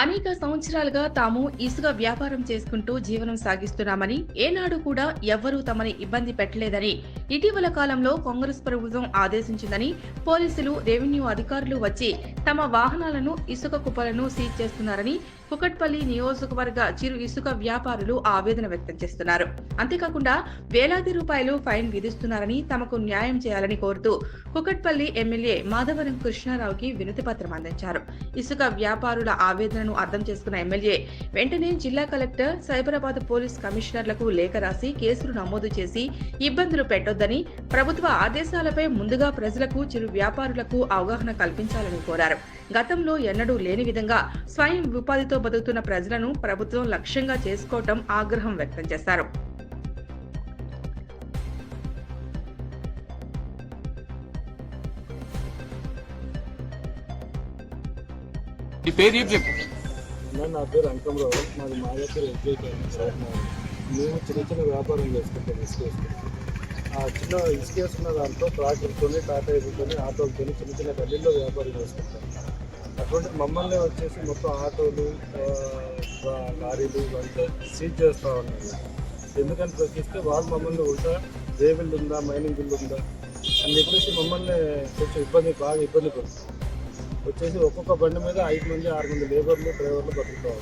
అనేక సంవత్సరాలుగా తాము ఇసుక వ్యాపారం చేసుకుంటూ జీవనం సాగిస్తున్నామని ఏనాడు కూడా ఎవ్వరూ తమని ఇబ్బంది పెట్టలేదని ఇటీవల కాలంలో కాంగ్రెస్ ప్రభుత్వం ఆదేశించిందని పోలీసులు రెవెన్యూ అధికారులు వచ్చి తమ వాహనాలను ఇసుక కుప్పలను సీజ్ చేస్తున్నారని కుకట్పల్లి నియోజకవర్గ చిరు ఇసుక వ్యాపారులు ఆవేదన వ్యక్తం చేస్తున్నారు. అంతేకాకుండా వేలాది రూపాయలు ఫైన్ విధిస్తున్నారని తమకు న్యాయం చేయాలని కోరుతూ కుకట్పల్లి ఎమ్మెల్యే మాధవరం కృష్ణారావుకి వినతి పత్రం అందించారు. ఇసుక వ్యాపారుల ఆవేదనను అర్థం చేసుకున్న ఎమ్మెల్యే వెంటనే జిల్లా కలెక్టర్ సైబరాబాద్ పోలీస్ కమిషనర్లకు లేఖ రాసి కేసులు నమోదు చేసి ఇబ్బందులు పెట్టొద్దని ప్రభుత్వ ఆదేశాలపై ముందుగా ప్రజలకు చిరు వ్యాపారులకు అవగాహన కల్పించాలని కోరారు. గతంలో ఎన్నడూ లేని విధంగా స్వయం ఉపాధితో బతుకుతున్న ప్రజలను ప్రభుత్వం లక్ష్యంగా చేసుకోవటం ఆగ్రహం వ్యక్తం చేశారు. ఈ పేరు చెప్పు? నేను నా పేరు అంకమరావు. మాది మా దగ్గర ఎడ్యుకేషన్ మేము చిన్న చిన్న వ్యాపారం చేసుకుంటాం ఇసుక వేసుకుంటాం ఆ చిన్న ఇసుక వేసుకున్న దాంట్లో ట్రాక్టర్తోని టాటా ఏసుకొని ఆటోలతో చిన్న చిన్న గల్లీల్లో వ్యాపారం చేసుకుంటాం. అటువంటి మమ్మల్ని వచ్చేసి మొత్తం ఆటోలు లారీలు ఇవంతా సీజ్ చేస్తూ ఉన్నారు. ఎందుకని ప్రశ్నిస్తే వాళ్ళు మమ్మల్ని ఉంటా ఏ బిల్లు ఉందా మైనింగ్ బిల్లు ఉందా అని చెప్పేసి మమ్మల్ని కొంచెం ఇబ్బంది బాగా ఇబ్బంది పడుతుంది. వచ్చేసి ఒక్కొక్క బండి మీద ఐదు మంది ఆరు మంది లేబర్లు డ్రైవర్లు బతుకుతూ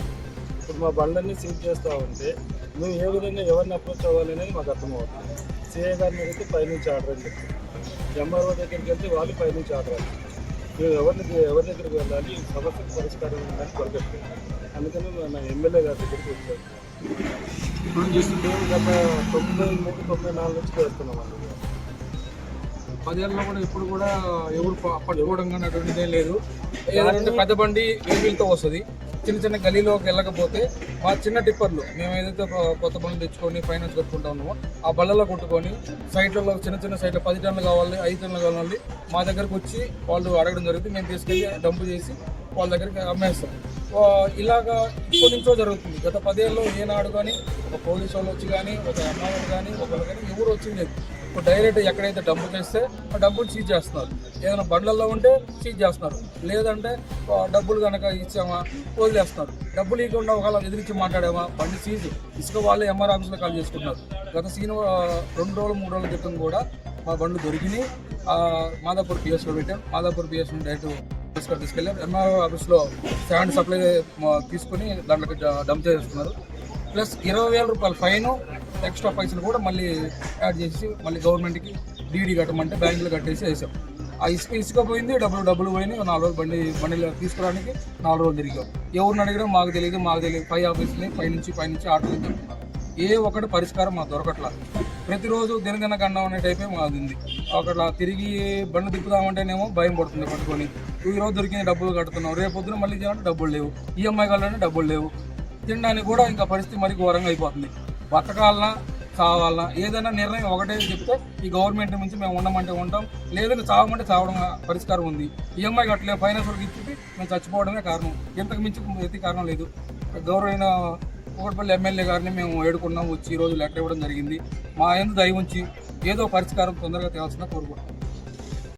ఇప్పుడు మా బండ్లన్నీ సీజ్ చేస్తూ ఉంటే మేము ఏ విధంగా ఎవరిని అప్రోచ్ అవ్వాలి అనేది మాకు అర్థమవుతుంది. సిఏ గారిని అడిగితే పైనుంచి ఆర్డర్ అని చెప్తారు ఎంఆర్ఓ దగ్గరికి వెళ్తే వాళ్ళు పైనుంచి ఆర్డర్ అని మేము ఎవరిని ఎవరి దగ్గరికి వెళ్ళాలి ఈ సమస్యకు పరిష్కారం ఉందని కొరకెట్టారు అందుకని మన ఎమ్మెల్యే గారి దగ్గరికి వచ్చారు. ఇప్పుడు చేస్తుంది మేము గత తొంభై మూడు తొంభై నాలుగు నుంచి చేస్తున్నాం అండి. పదేళ్ళలో కూడా ఇప్పుడు కూడా ఎవరు ప- పట్టుకోవడం కానీ అటువంటిది ఏం లేదు. ఏదంటే పెద్ద బండి వెహికల్తో వస్తుంది. చిన్న చిన్న గలీలోకి వెళ్ళకపోతే మా చిన్న టిప్పర్లు మేము ఏదైతే కొత్త బండ్లు తెచ్చుకొని ఫైనాన్స్ కట్టుకుంటా ఉన్నామో ఆ బళ్ళలో కొట్టుకొని సైట్లలో చిన్న చిన్న సైట్లో పది టన్నులు కావాలి ఐదు టన్నులు కావాలి మా దగ్గరకు వచ్చి వాళ్ళు అడగడం జరుగుతుంది. మేము తీసుకెళ్ళి డంపు చేసి వాళ్ళ దగ్గరికి అమ్మేస్తాం. ఇలాగా ఇప్పటి నుంచో జరుగుతుంది. గత పదేళ్ళలో ఏనాడు కానీ ఒక పోలీసు వాళ్ళు వచ్చి కానీ ఒక అమ్మాయి కానీ ఒకరు కానీ ఎవరు వచ్చింది డైరెక్ట్ ఎక్కడైతే డంపు చేస్తే ఆ డబ్బులు సీజ్ చేస్తున్నారు. ఏదైనా బండ్లలో ఉంటే సీజ్ చేస్తున్నారు. లేదంటే డబ్బులు కనుక ఇచ్చామా వదిలేస్తున్నారు. డబ్బులు ఇవ్వకుండా ఒకవేళ ఎదిరించి మాట్లాడామా బండి సీజ్ ఇసుక వాళ్ళు ఎంఆర్ ఆఫీస్లో కాల్ చేసుకుంటున్నారు. గత సీన్ రెండు రోజులు మూడు రోజుల క్రితం కూడా మా బండ్లు దొరికినాయి. ఆ, మాదాపూర్ పిఎస్లో పెట్టాం. మాదాపూర్ పిఎస్ డైరెక్ట్ తీసుకొని తీసుకెళ్ళాం. ఎంఆర్ఓ ఆఫీస్లో స్టాండ్ సప్లై తీసుకుని దాంట్లోకి డంప్ చేస్తున్నారు. ప్లస్ ఇరవై వేల రూపాయల ఫైన్ ఎక్స్ట్రా పైసలు కూడా మళ్ళీ యాడ్ చేసి మళ్ళీ గవర్నమెంట్కి డీడీ కట్టమంటే బ్యాంకులో కట్టేసి వేసాం. ఆ ఇసుక ఇసుక పోయింది డబ్బులు డబ్బులు పోయినాయి నాలుగు రోజులు బండి బండిలో తీసుకురావడానికి నాలుగు రోజులు తిరిగాం. ఎవరిని అడిగినా మాకు తెలియదు మాకు తెలియదు పై ఆఫీస్ని పై నుంచి పై నుంచి ఆటోలు చెప్తున్నారు ఏ ఒక్కటి పరిష్కారం మాకు దొరకట్లా. ప్రతిరోజు దినదిన కన్నా అనే టైపే మాది ఉంది. అక్కడ తిరిగి బండి తిప్పుదామంటేనేమో భయం పడుతుంది పట్టుకొని. ఈ రోజు దొరికిన డబ్బులు కడుతున్నాం రేపు పొద్దున మళ్ళీ చేయాలంటే డబ్బులు లేవు. ఈఎంఐ కావాలంటే డబ్బులు లేవు. తినడానికి కూడా ఇంకా పరిస్థితి మరి ఘోరంగా అయిపోతుంది. బతకాలనా చావాలనా ఏదైనా నిర్ణయం ఒకటే చెప్తే ఈ గవర్నమెంట్ నుంచి మేము ఉండమంటే ఉంటాం. లేదంటే చావమంటే చావడం పరిష్కారం ఉంది. ఈఎంఐ కట్టలేదు ఫైనాన్స్ వరకు ఇచ్చి మేము చచ్చిపోవడమే కారణం. ఇంతకు మించి ప్రతి కారణం లేదు. గౌరవైన ఒకటిపల్లి ఎమ్మెల్యే గారిని మేము వేడుకున్నాం వచ్చి ఈరోజు రోజు లెటర్ ఇవ్వడం జరిగింది. మా ఎందు దయ ఉంచి ఏదో పరిష్కారం తొందరగా తేవాల్సిన కోరుకుంటున్నాం.